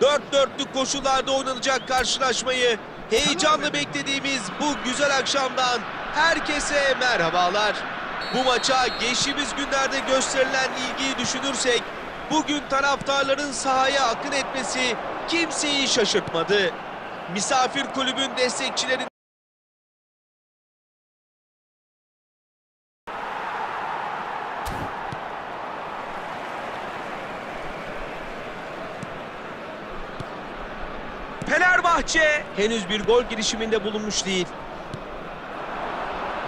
Dört dörtlük koşullarda oynanacak karşılaşmayı heyecanla beklediğimiz bu güzel akşamdan herkese merhabalar. Bu maça geçtiğimiz günlerde gösterilen ilgiyi düşünürsek bugün taraftarların sahaya akın etmesi kimseyi şaşırtmadı. Misafir kulübün destekçilerin Fenerbahçe henüz bir gol girişiminde bulunmuş değil.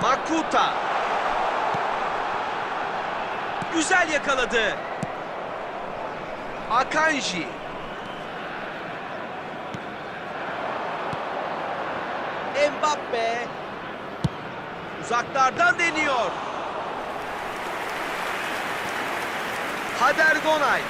Makuta. Güzel yakaladı. Akanji. Mbappe. Uzaklardan deniyor. Hader Gonay.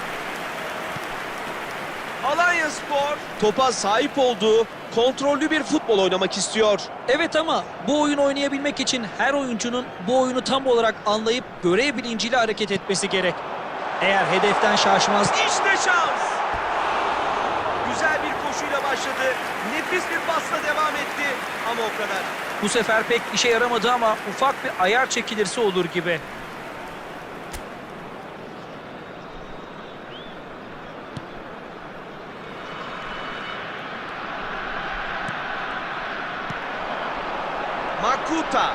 Alanya Spor topa sahip olduğu kontrollü bir futbol oynamak istiyor. Evet ama bu oyun oynayabilmek için her oyuncunun bu oyunu tam olarak anlayıp görev bilinciyle hareket etmesi gerek. Eğer hedeften şaşmaz İşte şans. Güzel bir koşuyla başladı. Nefis bir pasla devam etti. Ama o kadar. bu sefer pek işe yaramadı ama ufak bir ayar çekilirse olur gibi. Makuta.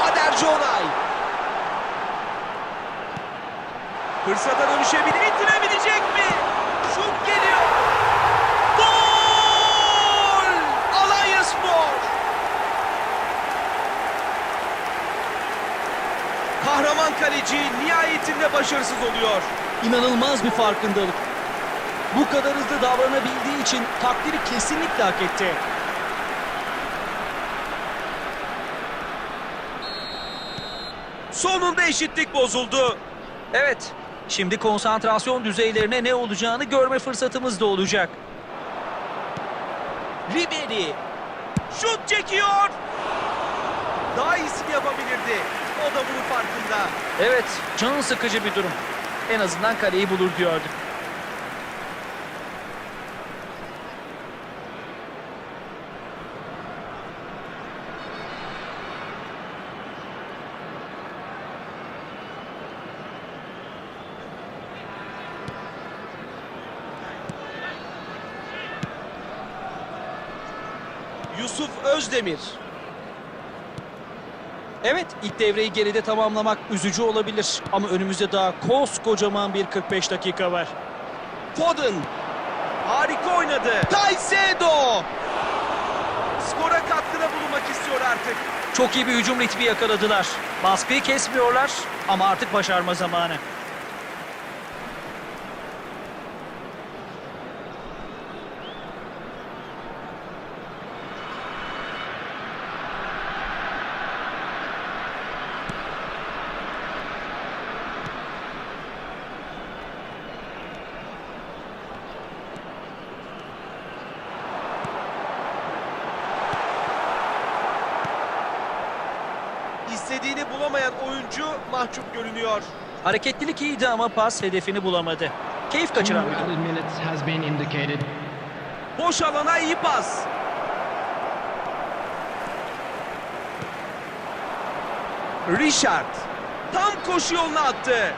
Hader Jonay. Fırsata dönüşebilir. Bitirebilecek mi? Şut geliyor. Gol! Alanya Spor. Kahraman kaleci nihayetinde başarısız oluyor. İnanılmaz bir farkındalık. Bu kadar hızlı davranabildiği için takdiri kesinlikle hak etti. Sonunda eşitlik bozuldu. Evet, şimdi konsantrasyon düzeylerine ne olacağını görme fırsatımız da olacak. Ribery şut çekiyor. Daha iyisini yapabilirdi. O da bunun farkında. Evet, can sıkıcı bir durum. En azından kaleyi bulur diyorduk. Yusuf Özdemir. Evet, ilk devreyi geride tamamlamak üzücü olabilir. Ama önümüzde daha koskocaman bir 45 dakika var. Foden. Harika oynadı. Caicedo. Skora katkıda bulunmak istiyor artık. Çok iyi bir hücum ritmi yakaladılar. Baskıyı kesmiyorlar ama artık başarma zamanı. İstediğini bulamayan oyuncu mahcup görünüyor. Hareketlilik iyiydi ama pas hedefini bulamadı. Keyif kaçıran bir. Boş alana iyi pas. Richard tam koşu yoluna attı.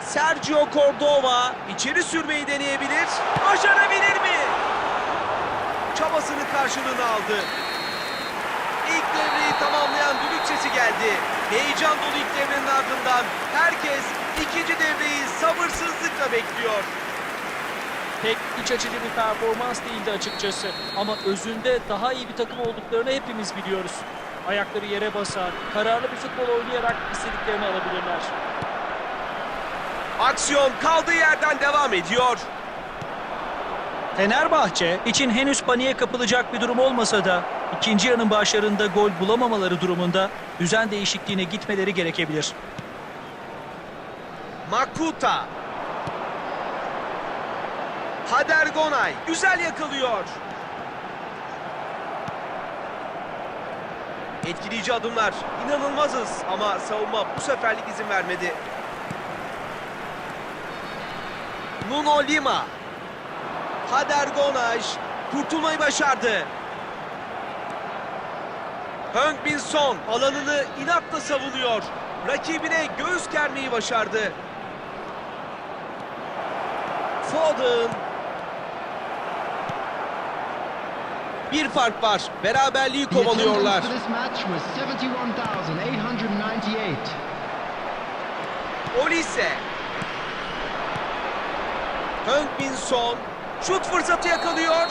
Sergio Cordova içeri sürmeyi deneyebilir. Başarabilir mi? Çabasını karşılığını aldı. İlk devreyi tamamlayan düdük sesi geldi. Heyecan dolu ilk devrenin ardından herkes ikinci devreyi sabırsızlıkla bekliyor. Pek iç açıcı bir performans değildi açıkçası. Ama özünde daha iyi bir takım olduklarını hepimiz biliyoruz. Ayakları yere basar, kararlı bir futbol oynayarak istediklerini alabilirler. Aksiyon kaldığı yerden devam ediyor. Fenerbahçe için henüz paniğe kapılacak bir durum olmasa da ikinci yarının başlarında gol bulamamaları durumunda düzen değişikliğine gitmeleri gerekebilir. Makuta. Hader Gonay güzel yakalıyor. Etkileyici adımlar. İnanılmazız ama savunma bu seferlik izin vermedi. Nuno Lima. Hader Gonay kurtulmayı başardı. Heung Bin Son alanını inatla savunuyor. Rakibine göğüs germeyi başardı. Foden. Bir fark var. Beraberliği kovalıyorlar. attendance for this match was 71,898. Olise. Heung Bin Son. Şut fırsatı yakalıyor.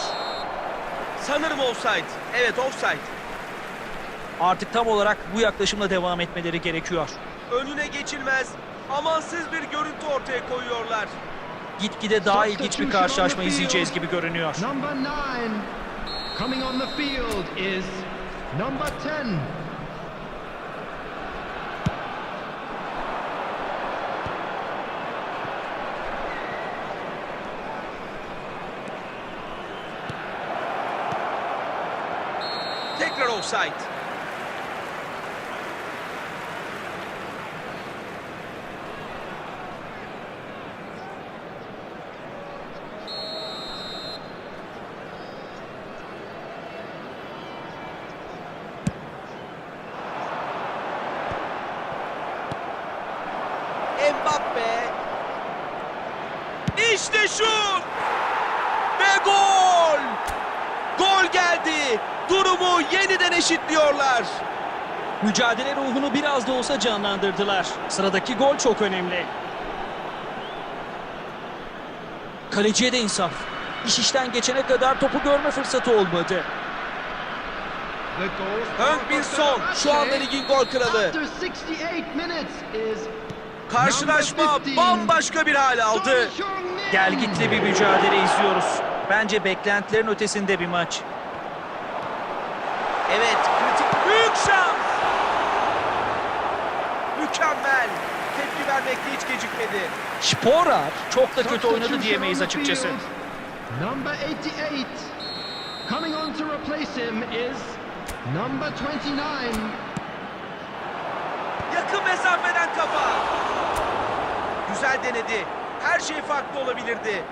Sanırım offside. Evet offside. Artık tam olarak bu yaklaşımla devam etmeleri gerekiyor. Önüne geçilmez. Amansız bir görüntü ortaya koyuyorlar. Gitgide daha ilginç bir karşılaşma izleyeceğiz gibi görünüyor. Number nine. Coming on the field is number 10. Tekrar offside. Mbappe. İşte şut! Ve gol! Gol geldi. Durumu yeniden eşitliyorlar. Mücadele ruhunu biraz da olsa canlandırdılar. Sıradaki gol çok önemli. Kaleciye de insaf. İş işten geçene kadar topu görme fırsatı olmadı. Heung Bin Son şu anda ligin gol kralı. After 68 minutes is Karşılaşma bambaşka bir hal aldı. Son Heung-min. Gel gitli bir mücadele izliyoruz. Bence beklentilerin ötesinde bir maç. Evet kritik büyük şans. Mükemmel. Tepki vermekte hiç gecikmedi. Sporar çok da kötü oynadı diyemeyiz açıkçası. Number 88. Coming on to replace him is number 29. Yakın mesafeden kafa. Güzel denedi. Her şey farklı olabilirdi.